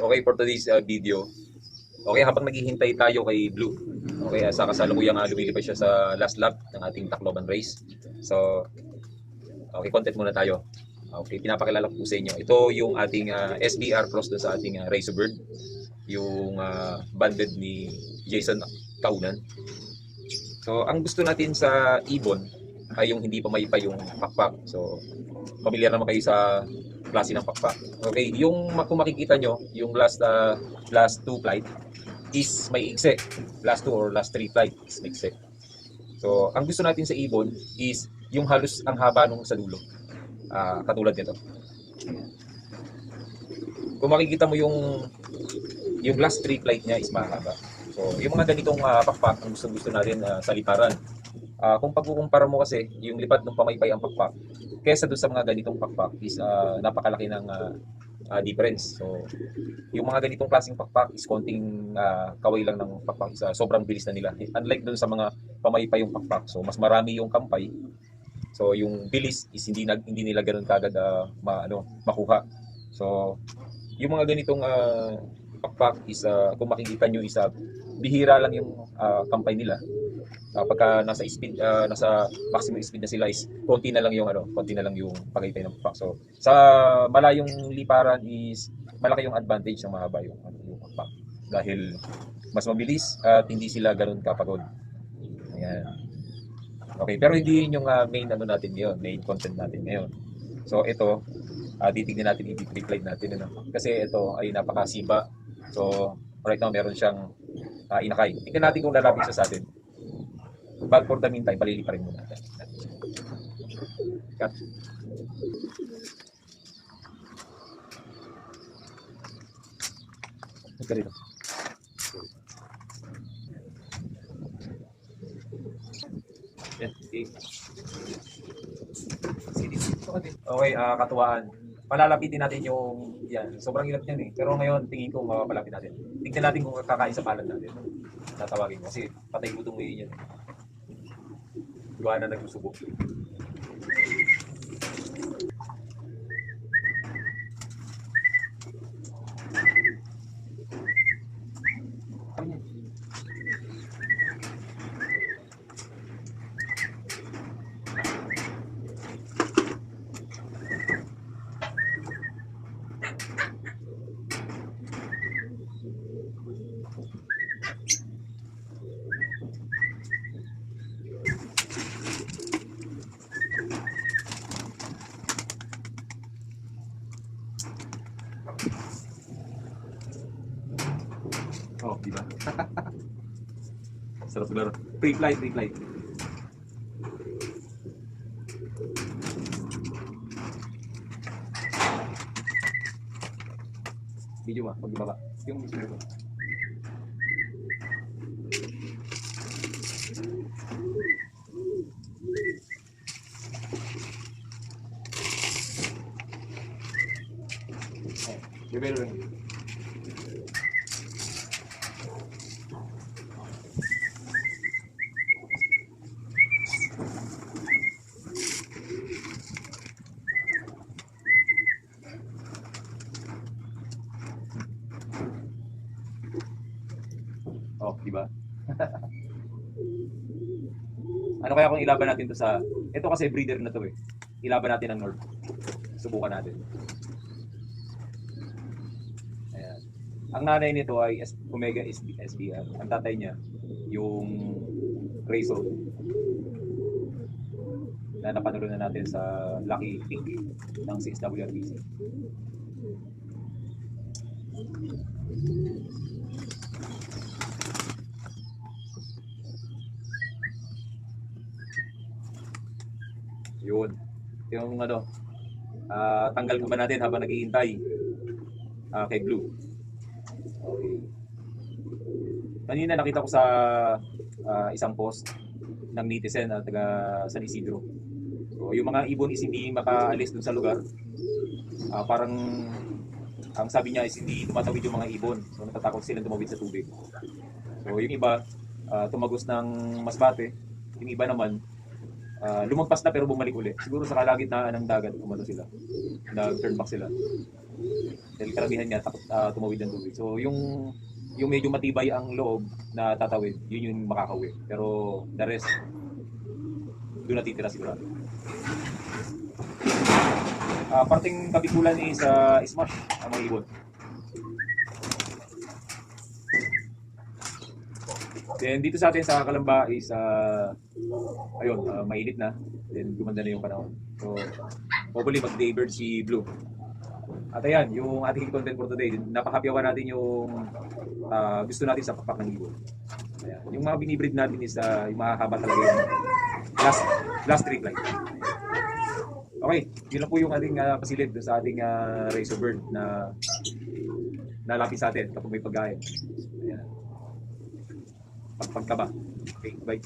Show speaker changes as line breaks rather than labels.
Okay, for today's uh, video. Okay, habang naghihintay tayo kay Blue. Okay, sa kasalukuyang uh, lumilipad siya sa last lap ng ating Tacloban race. So, okay, content muna tayo. Okay, pinapakilala ko sa inyo. Ito yung ating uh, SBR cross doon sa ating uh, Razor Bird. Yung uh, banded ni Jason Kaunan. So, ang gusto natin sa Ibon ay yung hindi pa may pa yung pakpak. So, familiar naman kayo sa klase ng pakpak. Okay, yung kung makikita nyo, yung last uh, last two flight is may ikse. Last two or last three flight is may ikse. So, ang gusto natin sa ibon is yung halos ang haba nung sa dulo. Ah, katulad nito. Kung makikita mo yung yung last three flight niya is mahaba. So, yung mga ganitong uh, pakpak ang gusto-gusto natin uh, sa liparan. Ah, kung pagkukumpara mo kasi yung lipad ng pamaypay ang pakpak kesa doon sa mga ganitong pakpak is ah, napakalaki ng ah, ah, difference. So, yung mga ganitong klaseng pakpak is konting ah, kaway lang ng pakpak is ah, sobrang bilis na nila. Unlike doon sa mga pamaypay yung pakpak. So, mas marami yung kampay. So, yung bilis is hindi nag hindi nila ganoon kagad ah, ma, ano, makuha. So, yung mga ganitong ah, pakpak is ah, kung makikita nyo is ah, bihira lang yung ah, kampay nila. Uh, pagka nasa speed ah, nasa maximum speed na sila is konti na lang yung ano, konti na lang yung pagaytay ng pakpak. So sa malayong liparan is malaki yung advantage ng mahaba yung ano yung pakpak dahil mas mabilis at hindi sila ganoon kapagod. Ayan. Okay, pero hindi yun yung ah, main ano natin ngayon, main content natin ngayon. So ito, uh, titignan natin i-reply natin ano. Kasi ito ay napakasiba. So right now meron siyang uh, inakay. Tingnan natin kung lalapit siya sa atin. But for the meantime, palili pa rin muna. Cut. Ito. Yan, okay. Ah katuwaan. Palalapitin natin yung yan. Sobrang hirap niyan eh. Pero ngayon, tingin ko mapapalapit natin. Tingnan natin kung kakain sa palad natin. Tatawagin ko kasi patay gutom ngayon yan. Gawa na nagsusubok. Oh, di ba? Sarap laro. Free flight, free flight. Video ba? Pag ibaba. Yung mismo ko. Level ring. Oh, di ba? Ano kaya kung ilaban natin to sa... Ito kasi breeder na to eh. Ilaban natin ang North. Subukan natin. Ayan. Ang nanay nito ay S- Omega SB, SBR. Ang tatay niya, yung Razor. Na napanood na natin sa Lucky Pink ng 6WRBC. Yun. Yung ano, ah tanggal ko ba natin habang naghihintay ah, kay Blue. Okay. Kanina nakita ko sa ah, isang post ng netizen na taga San Isidro. So, yung mga ibon is hindi makaalis dun sa lugar. Ah, parang ang sabi niya is hindi tumatawid yung mga ibon. So natatakot sila tumawid sa tubig. So yung iba ah, tumagos ng masbate. Yung iba naman ah, lumagpas na pero bumalik uli. Siguro sa kalagitnaan ng dagat umano sila. Nag-turn back sila. Dahil karamihan niya takot ah, tumawid ng tubig. So yung yung medyo matibay ang loob na tatawid, yun yung makakauwi. Pero the rest, doon natitira sigurado. Ah, parting kabikulan is uh, smash ang mga ibon. Then dito sa atin sa Kalamba is uh, ayun, ah, mainit na. Then gumanda na yung panahon. So hopefully mag-daybird si Blue. At ayan, yung ating content for today, napakapyawan natin yung ah, gusto natin sa pakpak ng ibon. Ayan. Yung mga binibreed natin is uh, yung mahahaba talaga yung last, last three flight. Okay, yun lang po yung ating uh, pasilid sa ating uh, razor bird na nalapit sa atin kapag may pagkain. Ayan. Pagpagkaba. Okay, bye.